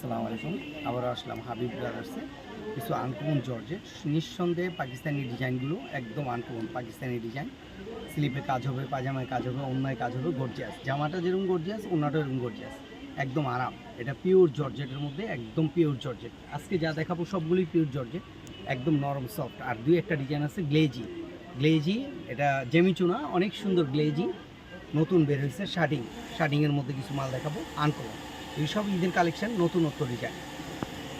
আসসালামু আলাইকুম। আবারও আসলাম হাবিব ব্রাদার্সে কিছু আনকমন জর্জেট নিঃসন্দেহে পাকিস্তানি ডিজাইনগুলো একদম আনকমন পাকিস্তানি ডিজাইন। স্লিপে কাজ হবে, পাজামায় কাজ হবে, অন্যায় কাজ হবে গর্জিয়াস জামাটা যেরকম গর্জিয়াস অন্যটা এরকম গর্জিয়াস একদম আরাম। এটা পিওর জর্জেটের মধ্যে একদম পিওর জর্জেট আজকে যা দেখাবো সবগুলোই পিওর জর্জেট একদম নরম সফট আর দুই একটা ডিজাইন আছে গ্লেজি গ্লেজি এটা জেমিচুনা অনেক সুন্দর গ্লেজি নতুন বের হয়েছে শার্টিং শার্টিংয়ের মধ্যে কিছু মাল দেখাবো। আনকমন এইসব ঈদের কালেকশন নতুনত্ব ডিজাইন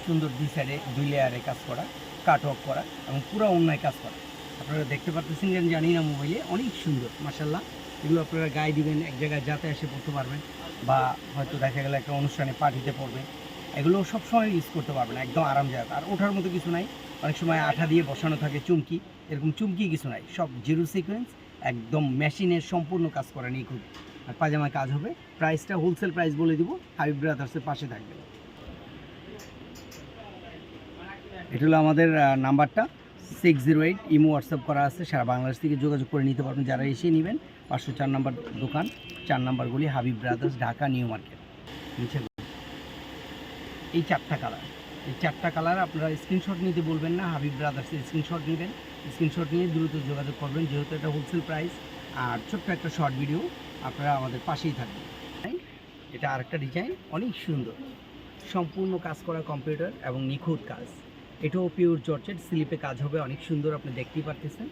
সুন্দর দুই সাইডে দুই লেয়ারে কাজ করা কাট ওয়ার্ক করা এবং পুরো অন্যায় কাজ করা। আপনারা দেখতে পাচ্ছেন যেন জানি না মোবাইলে অনেক সুন্দর মাসাল্লাহ এগুলো আপনারা গায়ে দিবেন, এক জায়গায় যাতে এসে পড়তে পারবেন বা হয়তো দেখা গেলে একটা অনুষ্ঠানে পার্টিতে পড়বে এগুলো সবসময় ইউজ করতে পারবেন, একদম আরামদায়ক। আর ওঠার মতো কিছু নাই। অনেক সময় আঠা দিয়ে বসানো থাকে চুমকি, এরকম চুমকি কিছু নাই। সব জিরো সিকোয়েন্স একদম মেশিনের সম্পূর্ণ কাজ করা নিখুঁত আর পাজামায় কাজ হবে। প্রাইসটা হোলসেল প্রাইস বলে দিব হাবিব ব্রাদার্সের পাশে থাকবে। এটা হলো আমাদের নাম্বারটা। Six zero eight imo WhatsApp করা আছে, সারা বাংলাদেশ থেকে যোগাযোগ করে নিতে পারবেন যারা এসে নেবেন। পাঁচশো চার নাম্বার দোকান, চার নাম্বারগুলি Habib brothers Dhaka new market নিচে এই চারটা কালার এই চারটা কালার আপনারা স্ক্রিনশট নিতে বলবেন না হাবিব ব্রাদার্সের স্ক্রিনশট নেবেন। স্ক্রিনশট নিয়ে দ্রুত যোগাযোগ করবেন, যেহেতু এটা হোলসেল প্রাইস আর ছোট্ট একটা শর্ট ভিডিও আপনারা আমাদের পাশেই থাকবেন। এটা আরেকটা ডিজাইন অনেক সুন্দর। সম্পূর্ণ কাজ করা কম্পিউটার এবং নিখুঁত কাজ। এটাও পিওর জর্জেট স্লিপে কাজ হবে, অনেক সুন্দর আপনি দেখতেই পারতেছেন।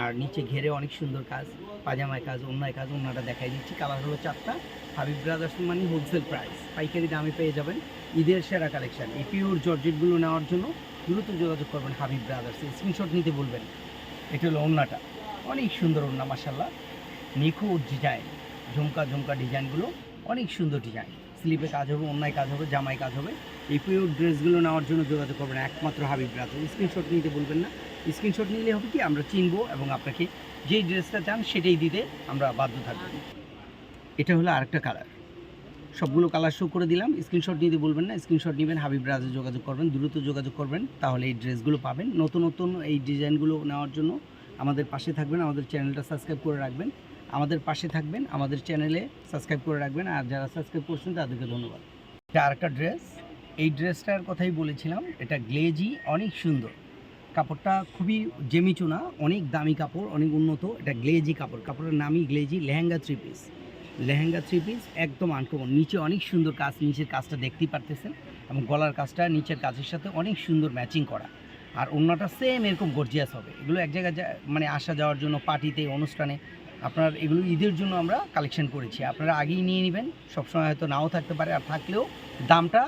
আর নিচে ঘেরে অনেক সুন্দর কাজ, পাজামায় কাজ অন্যায় কাজ অন্যটা দেখাই দিচ্ছি। কালার হলো চারটা হাবিব ব্রাদার্স মানে হোলসেল প্রাইস পাইকারি দামে পেয়ে যাবেন ঈদের সেরা কালেকশন এই পিওর জর্জেটগুলো নেওয়ার জন্য দ্রুত যোগাযোগ করবেন হাবিব ব্রাদার্সে স্ক্রিনশট নিতে বলবেন এটা হলো ওন্নাটা। অনেক সুন্দর ওন্না মাসাল্লাহ নিখুঁত ডিজাইন ঝুমকা ঝুমকা ডিজাইনগুলো, অনেক সুন্দর ডিজাইন। স্লিপে কাজ হবে, অন্যায় কাজ হবে, জামায় কাজ হবে। এই পিওর ড্রেসগুলো নেওয়ার জন্য যোগাযোগ করবেন একমাত্র হাবিব ব্রাদার স্ক্রিনশট নিতে বলবেন না। স্ক্রিনশট নিলে হবে কি, আমরা চিনবো এবং আপনাকে যেই ড্রেসটা চান সেটাই দিতে আমরা বাধ্য থাকব। এটা হলো আরেকটা কালার সবগুলো কালার শো করে দিলাম। স্ক্রিনশট নিতে বলবেন না। স্ক্রিনশট নেবেন, হাবিব রাজে যোগাযোগ করবেন, দ্রুত যোগাযোগ করবেন, তাহলে এই ড্রেসগুলো পাবেন। নতুন নতুন এই ডিজাইনগুলো নেওয়ার জন্য আমাদের পাশে থাকবেন, আমাদের চ্যানেলটা সাবস্ক্রাইব করে রাখবেন। আমাদের পাশে থাকবেন, আমাদের চ্যানেলে সাবস্ক্রাইব করে রাখবেন, আর যারা সাবস্ক্রাইব করছেন তাদেরকে ধন্যবাদ। এটা আরেকটা ড্রেস এই ড্রেসটার কথাই বলেছিলাম, এটা গ্লেজি অনেক সুন্দর। কাপড়টা খুবই জেমিচুনা অনেক দামি কাপড়, অনেক উন্নত, এটা গ্লেজি কাপড়। কাপড়ের নামই glazy lehenga three piece lehenga three piece একদম আনকমন নিচে অনেক সুন্দর কাজ, নিচের কাজটা দেখতেই পারতেছেন, এবং গলার কাজটা নিচের কাজের সাথে অনেক সুন্দর ম্যাচিং করা। আর অন্যটা সেম এরকম গর্জিয়াস হবে। এগুলো এক জায়গায় মানে আসা যাওয়ার জন্য পার্টিতে অনুষ্ঠানে আপনার এগুলো ঈদের জন্য আমরা কালেকশন করেছি। আপনারা আগেই নিয়ে নেবেন, সবসময় হয়তো নাও থাকতে পারে আর থাকলেও দামটা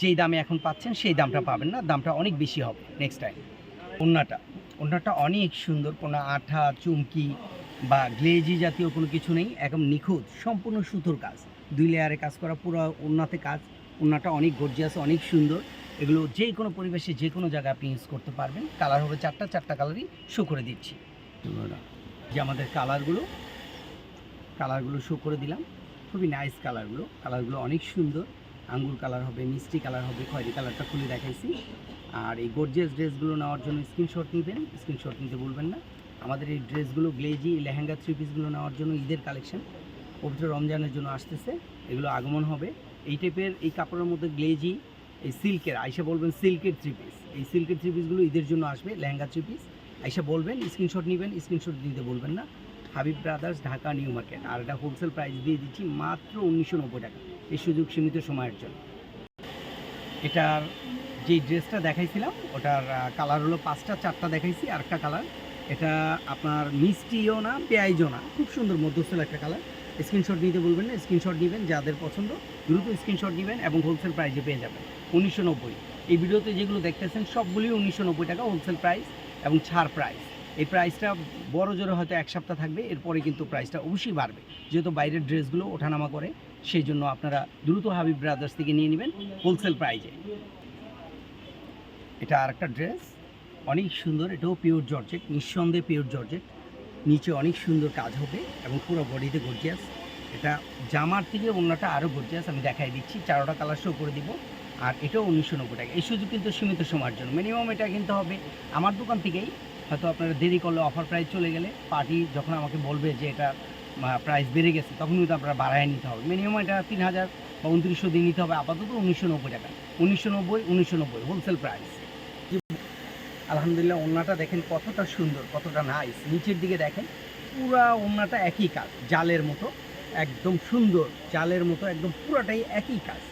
যেই দামে এখন পাচ্ছেন সেই দামটা পাবেন না, দামটা অনেক বেশি হবে নেক্সট টাইম ওন্নাটা ওন্নাটা অনেক সুন্দর, কোনো আঠা, চুমকি বা গ্লেজি জাতীয় কোনো কিছু নেই, একদম নিখুঁত, সম্পূর্ণ সুতোর কাজ। দুই লেয়ারে কাজ করা পুরো ওন্নাতে কাজ, ওন্নাটা অনেক গর্জিয়াস অনেক সুন্দর। এগুলো যে কোনো পরিবেশে যে কোনো জায়গায় আপনি ইউজ করতে পারবেন। কালার হবে চারটা চারটা কালারই শো করে দিচ্ছি। যে আমাদের কালারগুলো কালারগুলো শো করে দিলাম। খুবই নাইস কালারগুলো কালারগুলো অনেক সুন্দর। আঙ্গুর কালার হবে, মিষ্টি কালার হবে, খয়েরি কালারটা খুলে দেখাইছি। আর এই গর্জিয়াস ড্রেসগুলো নেওয়ার জন্য স্ক্রিনশট নেবেন। স্ক্রিনশট নিতে বলবেন না। আমাদের এই ড্রেসগুলো গ্লেজি লেহেঙ্গা থ্রি পিসগুলো নেওয়ার জন্য ঈদের কালেকশন পবিত্র রমজানের জন্য আসতেছে। এগুলো আগমন হবে। এই টাইপের এই কাপড়ের মধ্যে গ্লেজি এই সিল্কের আইসা বলবেন সিল্কের থ্রি পিস এই সিল্কের থ্রি পিসগুলো ঈদের জন্য আসবে, লেহেঙ্গা থ্রি পিস আইসা বলবেন স্ক্রিনশট নেবেন স্ক্রিনশট দিতে বলবেন না। Habib brothers Dhaka new market আর এটা হোলসেল প্রাইস দিয়ে দিচ্ছি মাত্র উনিশশো নব্বই টাকা। এই সুযোগ সীমিত সময়ের জন্য। এটার যে ড্রেসটা দেখাইছিলাম, ওটার কালার হলো পাঁচটা, চারটা দেখাইছি আর একটা কালার এটা আপনার মিষ্টিও না, পেঁয়াজও না। খুব সুন্দর, মধ্যস্থল একটা কালার স্ক্রিনশট নিতে বলবেন না স্ক্রিনশট নেবেন, যাদের পছন্দ, দ্রুত স্ক্রিনশট নেবেন এবং হোলসেল প্রাইসে পেয়ে যাবেন। উনিশশো নব্বই। এই ভিডিওতে যেগুলো দেখতেছেন সবগুলি উনিশশো নব্বই টাকা হোলসেল প্রাইস এবং ছাড় প্রাইস এই প্রাইসটা বড় জোরে হয়তো এক সপ্তাহ থাকবে, এরপরে কিন্তু প্রাইসটা অবশ্যই বাড়বে। যেহেতু বাইরের ড্রেসগুলো ওঠানামা করে, সেই জন্য আপনারা দ্রুত হাবিব ব্রাদার্স থেকে নিয়ে নেবেন হোলসেল প্রাইজে এটা আরেকটা ড্রেস অনেক সুন্দর, এটাও পিওর জর্জেট নিঃসন্দেহে পিওর জর্জেট নিচে অনেক সুন্দর কাজ হবে এবং পুরো বডিতে গর্জিয়াস এটা জামার থেকে অন্যটা আরও গর্জিয়াস আমি দেখাই দিচ্ছি। চারোটা কালার শো করে দিব। আর এটাও উনিশশো নব্বই টাকা। এই সুযোগ কিন্তু সীমিত সময়ের জন্য। মিনিমাম এটা কিনতে হবে। আমার দোকান থেকেই হয়তো আপনারা দেরি করলে অফার প্রাইস চলে গেলে পার্টি যখন আমাকে বলবে যে এটা প্রাইস বেড়ে গেছে তখন কিন্তু আপনারা বাড়ায় নিতে হবে। মিনিমাম এটা তিন হাজার বা উনত্রিশশো দিয়ে নিতে হবে। আপাতত উনিশশো নব্বই টাকা। উনিশশো নব্বই উনিশশো নব্বই হোলসেল প্রাইস আলহামদুলিল্লাহ, ওড়নাটা দেখেন কতটা সুন্দর, কতটা নাইস নিচের দিকে দেখেন, পুরা ওড়নাটা একই কাজ, জালের মতো, একদম সুন্দর, জালের মতো, একদম পুরাটাই একই কাজ।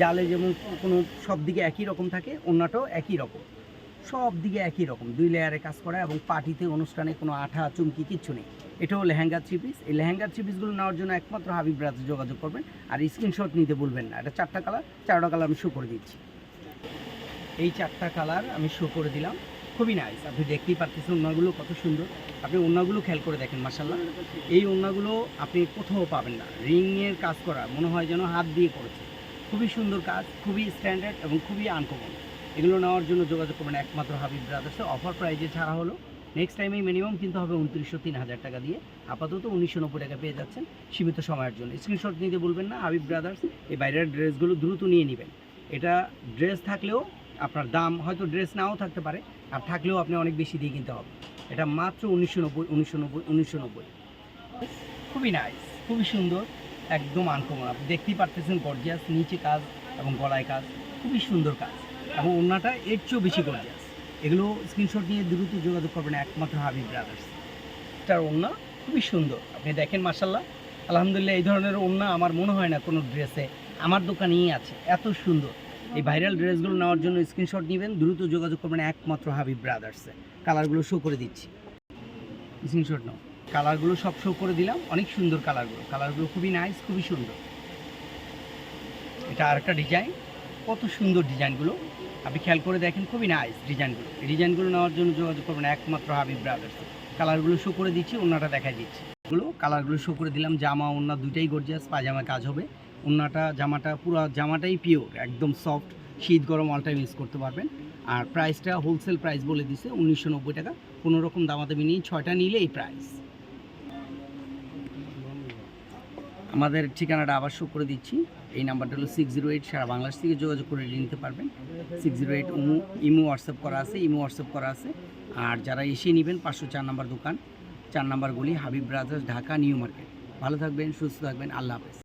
জালে যেমন কোনো সব দিকে একই রকম থাকে, ওড়নাটাও একই রকম। সব দিকে একই রকম। দুই লেয়ারে কাজ করা এবং পার্টিতে অনুষ্ঠানে কোনো আঠা, চুমকি কিচ্ছু নেই। এটাও লেহেঙ্গা থ্রি পিস এই লেহেঙ্গা থ্রি পিসগুলো নেওয়ার জন্য একমাত্র হাবিব ব্রাতে যোগাযোগ করবেন। আর স্ক্রিনশট নিতে বলবেন না। এটা চারটা কালার চারটা কালার আমি শো করে দিচ্ছি। এই চারটা কালার আমি শো করে দিলাম। খুবই নাইস আপনি দেখতেই পারতেছেন ওনাগুলো কত সুন্দর। আপনি ওনাগুলো খেয়াল করে দেখেন মাসাল্লাহ এই ওনাগুলো আপনি কোথাও পাবেন না। রিংয়ের কাজ করা। মনে হয় যেন হাত দিয়ে করেছে। খুবই সুন্দর কাজ, খুবই স্ট্যান্ডার্ড এবং খুবই আনকমন এগুলো নেওয়ার জন্য যোগাযোগ করবেন একমাত্র হাবিব ব্রাদার্সে অফার প্রাইজে ছাড়া হলো নেক্সট টাইমে মিনিমাম কিন্তু হবে উনত্রিশশো তিন হাজার টাকা দিয়ে। আপাতত উনিশশো নব্বই টাকা পেয়ে যাচ্ছেন সীমিত সময়ের জন্য। স্ক্রিনশট নিতে বলবেন না, হাবিব ব্রাদার্স এই বাইরের ড্রেসগুলো দ্রুত নিয়ে নেবেন। এটা ড্রেস থাকলেও আপনার দাম, হয়তো ড্রেস নাও থাকতে পারে, আর থাকলেও আপনি অনেক বেশি দিয়ে কিনতে হবে। এটা মাত্র উনিশশো নব্বই উনিশশো নব্বই উনিশশো নব্বই। খুবই নাইস খুবই সুন্দর। একদম আনকমন। আপনি দেখতেই পারতেছেন গর্জিয়াস নিচে কাজ এবং গলায় কাজ, খুবই সুন্দর কাজ। এবং ওনাটা এর চেয়েও বেশি গর্জিয়াস এগুলো স্ক্রিনশট নিয়ে দ্রুত যোগাযোগ করবেন একমাত্র হাবিব ব্রাদার্স এটার ওড়না খুবই সুন্দর। আপনি দেখেন মার্শাল্লাহ আলহামদুলিল্লাহ, এই ধরনের ওড়না আমার মনে হয় না কোনো ড্রেসে আমার দোকানেই আছে। এত সুন্দর। এই ভাইরাল ড্রেসগুলো নেওয়ার জন্য স্ক্রিনশট নেবেন, দ্রুত যোগাযোগ করবেন একমাত্র হাবিব ব্রাদার্সে কালারগুলো শো করে দিচ্ছি। স্ক্রিনশট নাও। কালারগুলো সব শো করে দিলাম। অনেক সুন্দর কালারগুলো। কালারগুলো খুবই নাইস খুবই সুন্দর। এটা আরেকটা ডিজাইন কত সুন্দর ডিজাইনগুলো আপনি খেয়াল করে দেখেন, খুবই নাইস ডিজাইনগুলো ডিজাইনগুলো নেওয়ার জন্য যোগাযোগ করবেন একমাত্র হাবিব ব্রাদার্স কালারগুলো শো করে দিচ্ছি, ওনাটা দেখাই দিচ্ছি। এগুলো কালারগুলো শো করে দিলাম, জামা ওনা দুইটাই গর্জিয়াস পাজামা কাজ হবে। ওনাটা জামাটা, পুরো জামাটাই পিওর একদম সফট শীত, গরম অল টাইম ইউজ করতে পারবেন। আর প্রাইসটা হোলসেল প্রাইস বলে দিছে, উনিশশো নব্বই টাকা। কোনো রকম দামাদামি নিয়ে ছয়টা নিলে এই প্রাইস আমাদের ঠিকানাটা আবার শো করে দিচ্ছি। এই নাম্বারটা হলো সিক্স জিরো এইট সারা বাংলাদেশ থেকে যোগাযোগ করে নিতে পারবেন। সিক্স জিরো এইট উমু, ইমো হোয়াটসঅ্যাপ করা আছে, ইমো হোয়াটসঅ্যাপ করা আছে। আর যারা এসে নেবেন, পাঁচশো চার নাম্বার দোকান, চার নাম্বার গলি Habib brothers, Dhaka, new market. ভালো থাকবেন, সুস্থ থাকবেন, আল্লাহ হাফেজ।